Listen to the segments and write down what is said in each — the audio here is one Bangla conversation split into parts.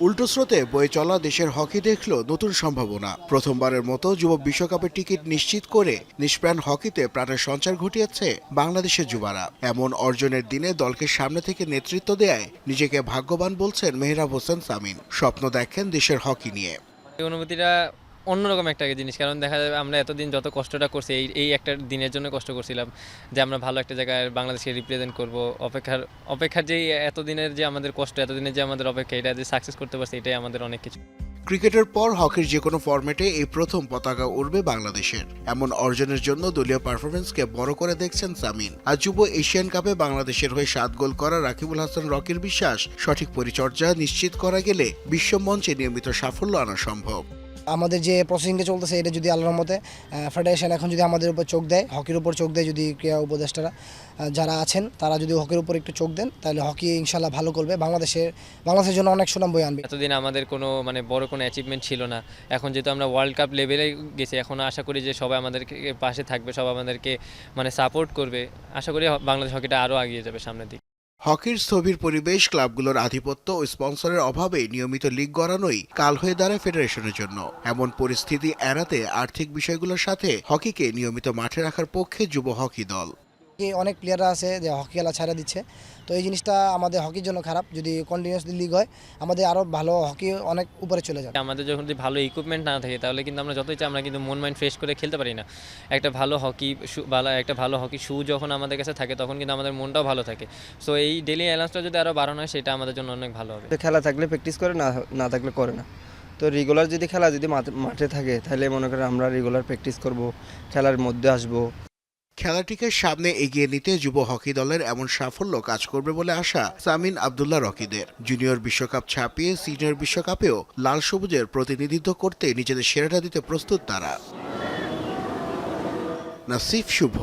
উল্টো স্রোতে বয়ে চলা দেশের হকি দেখল নতুন সম্ভাবনা। প্রথমবারের মতো যুব বিশ্বকাপের টিকিট নিশ্চিত করে নিষ্প্রাণ হকিতে প্রাণের সঞ্চার ঘটিয়েছে বাংলাদেশের যুবারা। এমন অর্জনের দিনে দলকে সামনে থেকে নেতৃত্ব দেয় নিজেকে ভাগ্যবান বলছেন মেহরাব হোসেন সামিন। স্বপ্ন দেখেন দেশের হকি নিয়ে। অনুভূতিটা অন্যরকম একটা জিনিস, কারণ দেখা যাবে আমরা এতদিন যত কষ্টটা করছি, এই এই একটা দিনের জন্য কষ্ট করছিলাম যে আমরা ভালো একটা জায়গায় বাংলাদেশকে রিপ্রেজেন্ট করব, অপেক্ষার অপেক্ষার যে এতদিনের যে আমাদের কষ্ট, এতদিনের যে আমাদের অপেক্ষা, এটা যে সাকসেস করতে পারছি, এটাই আমাদের অনেক কিছু। ক্রিকেটের পর হকির যে কোনো ফরম্যাটে এই প্রথম পতাকা উড়বে বাংলাদেশের। এমন অর্জনের জন্য দলীয় পারফরমেন্সকে বড় করে দেখছেন সামিন। আর যুব এশিয়ান কাপে বাংলাদেশের হয়ে সাত গোল করা রাকিবুল হাসান রকির বিশ্বাস সঠিক পরিচর্যা নিশ্চিত করা গেলে বিশ্বমঞ্চে নিয়মিত সাফল্য আনা সম্ভব। আমাদের যে প্রসেসিংটা চলতেছে, এটা যদি আল্লাহর মতে ফেডারেশন এখন যদি আমাদের উপর চোখ দেয়, হকির উপর চোখ দেয় যদি ক্রীড়া উপদেষ্টারা যারা আছেন, তারা যদি হকির উপর একটু চোখ দেন, তাহলে হকি ইনশাল্লাহ ভালো করবে। বাংলাদেশের বাংলাদেশের জন্য অনেক সুনাম বই আনবে। এতদিন আমাদের কোনো মানে বড় কোনো অ্যাচিভমেন্ট ছিল না। এখন যেহেতু আমরা ওয়ার্ল্ড কাপ লেভেলে গেছি, এখন আশা করি যে সবাই আমাদেরকে পাশে থাকবে, সবাই আমাদেরকে মানে সাপোর্ট করবে। আশা করি বাংলাদেশ হকিটা আরও এগিয়ে যাবে সামনের দিকে। হকির স্থবির পরিবেশ ক্লাবগুলোর আধিপত্য ও স্পন্সরের অভাবে নিয়মিত লিগ গড়ানোই কাল হয়ে দাঁড়ায় ফেডারেশনের জন্য। এমন পরিস্থিতি এড়াতে আর্থিক বিষয়গুলোর সাথে হকিকে নিয়মিত মাঠে রাখার পক্ষে যুব হকি দল। কি অনেক প্লেয়াররা আছে যে হকি খেলা ছাড়া দিচ্ছে। তো এই জিনিসটা আমাদের হকির জন্য খারাপ। যদি কন্টিনিউসলি লিগ হয় আমাদের আরও ভালো হকি অনেক উপরে চলে যাবে। আমাদের যখন যদি ভালো ইকুইপমেন্ট না থাকে তাহলে কিন্তু আমরা যতই চাই আমরা কিন্তু মন মাইন্ড ফ্রেশ করে খেলতে পারি না। একটা ভালো হকি ভালো একটা ভালো হকি শু যখন আমাদের কাছে থাকে তখন কিন্তু আমাদের মনটাও ভালো থাকে। সো এই ডেলি অ্যালাউন্সটা যদি আরও বাড়ানো হয় সেটা আমাদের জন্য অনেক ভালো হবে। তো খেলা থাকলে প্র্যাকটিস করে না না থাকলে করে না। তো রেগুলার যদি খেলা যদি মাঠে- মাঠে থাকে তাহলে মনে করেন আমরা রেগুলার প্র্যাকটিস করব খেলার মধ্যে আসব। খেলাটিকে সামনে এগিয়ে নিতে যুব হকি দলের এমন সাফল্য কাজ করবে বলে আশা সামিন আবদুল্লাহ রকিদের। জুনিয়র বিশ্বকাপ ছাপিয়ে সিনিয়র বিশ্বকাপেও লাল সবুজের প্রতিনিধিত্ব করতে নিজেদের সেরাটা দিতে প্রস্তুত তারা। নাসিফ শুভ,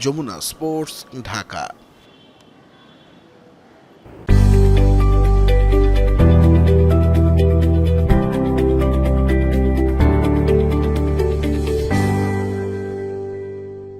যমুনা স্পোর্টস, ঢাকা।